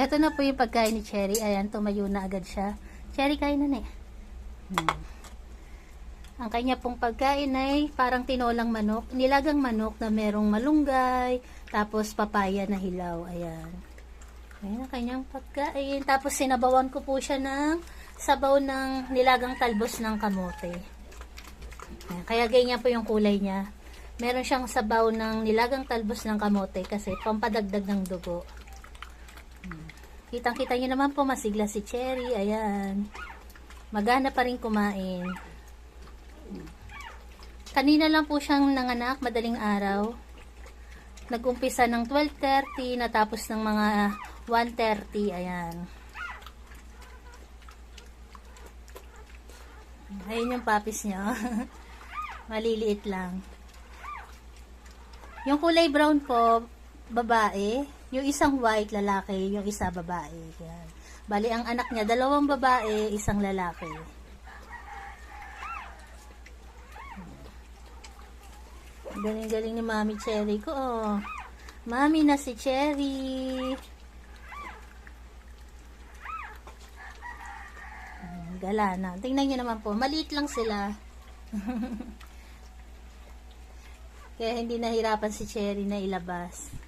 Ito na po yung pagkain ni Cherry. Ayan, tumayo na agad siya. Cherry, kain na na eh. Hmm. Ang kanya pong pagkain ay parang tinolang manok. Nilagang manok na merong malunggay, tapos papaya na hilaw. Ayan. Ayan ang kanyang pagkain. Tapos sinabawan ko po siya ng sabaw ng nilagang talbos ng kamote. Ayan. Kaya ganyan po yung kulay niya. Meron siyang sabaw ng nilagang talbos ng kamote kasi pampadagdag ng dugo. Kitang-kita niyo naman po masigla si Cherry. Ayan. Magana pa rin kumain. Kanina lang po siyang nanganak, madaling araw. Nag-umpisa ng 12.30, natapos ng mga 1.30. Ayan. Ayun yung papis niya. Maliliit lang. Yung kulay brown po, babae. Yung isang white, lalaki. Yung isa, babae. Yan. Bali, ang anak niya, dalawang babae, isang lalaki. Galing-galing ni Mami Cherry ko, oh. Mami na si Cherry. Hmm, Gala na. Tingnan nyo naman po. Maliit lang sila. Kaya hindi nahirapan si Cherry na ilabas.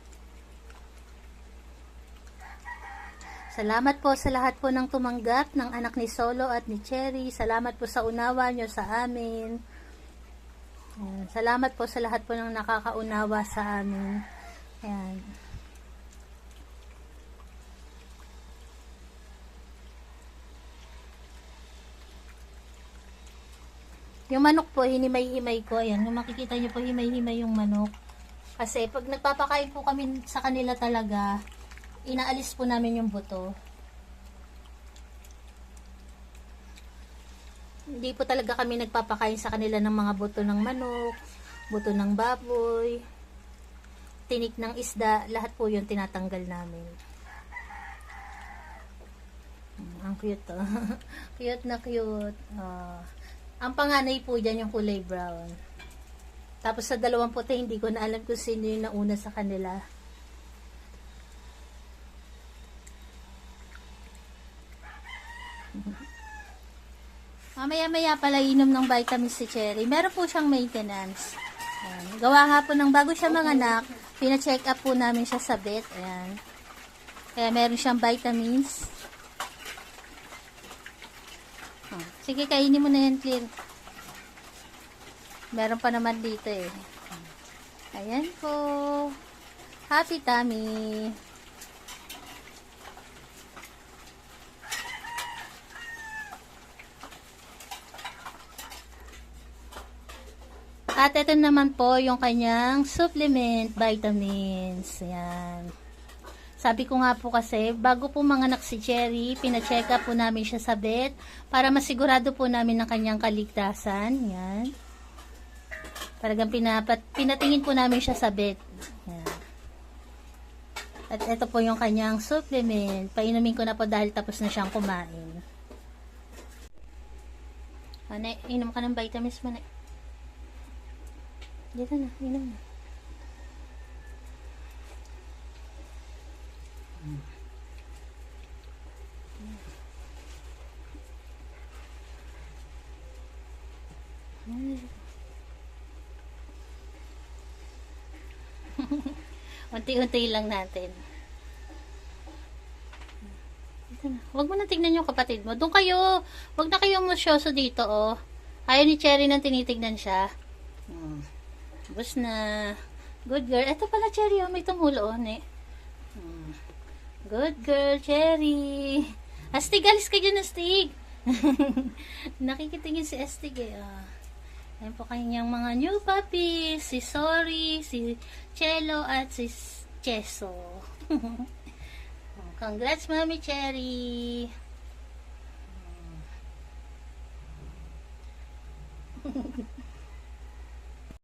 Salamat po sa lahat po ng tumanggap ng anak ni Solo at ni Cherry. Salamat po sa unawa nyo sa amin. Ayan. Salamat po sa lahat po ng nakakaunawa sa amin. Ayan. Yung manok po, hinimay-himay ko. Ayan, yung makikita nyo po, himay-himay yung manok. Kasi pag nagpapakain po kami sa kanila talaga, inaalis po namin yung buto. Hindi po talaga kami nagpapakain sa kanila ng mga buto ng manok, buto ng baboy, tinik ng isda, lahat po yun tinatanggal namin. Hmm, Ang cute to. cute na cute. Ah. ang panganay po dyan yung kulay brown. Tapos sa dalawang puti, hindi ko na alam kung sino yung nauna sa kanila. Mamaya-maya pala inom ng vitamins si Cherry. Meron po siyang maintenance. Ayan. Gawa nga po ng bago siya manganak, pina-check up po namin siya sa vet. Ayan. Kaya meron siyang vitamins. Oh, sige, kainin mo na yan, Clear. Meron pa naman dito eh. Ayan po. Happy tummy. At ito naman po yung kanyang supplement vitamins. Ayan. Sabi ko nga po kasi, bago po manganak si Cherry, pina-check up po namin siya sa vet para masigurado po namin ang kanyang kaligtasan. Yan. Talagang pinapat, pinatingin po namin siya sa vet. Yan. At ito po yung kanyang supplement. Painumin ko na po dahil tapos na siyang kumain. Ano, inom ka ng vitamins mo na. Dito na, inom na. Unti-unti lang natin. Dito na. Huwag mo na tignan yung kapatid mo. Doon kayo. Huwag na kayo masyoso dito, oh. Ayaw ni Cherry nang tinitignan siya. Hmm. Tapos na. Good girl. Ito pala, Cherry, oh. May tumulo, oh. Hmm. Good girl, Cherry. Astig, alis ka dyan, Astig. Nakikitingin si Astig, eh. Ah. Ayan po kanyang mga new puppies. Si Sorry, si Cello, at si Cheso. Congrats, Mami Cherry.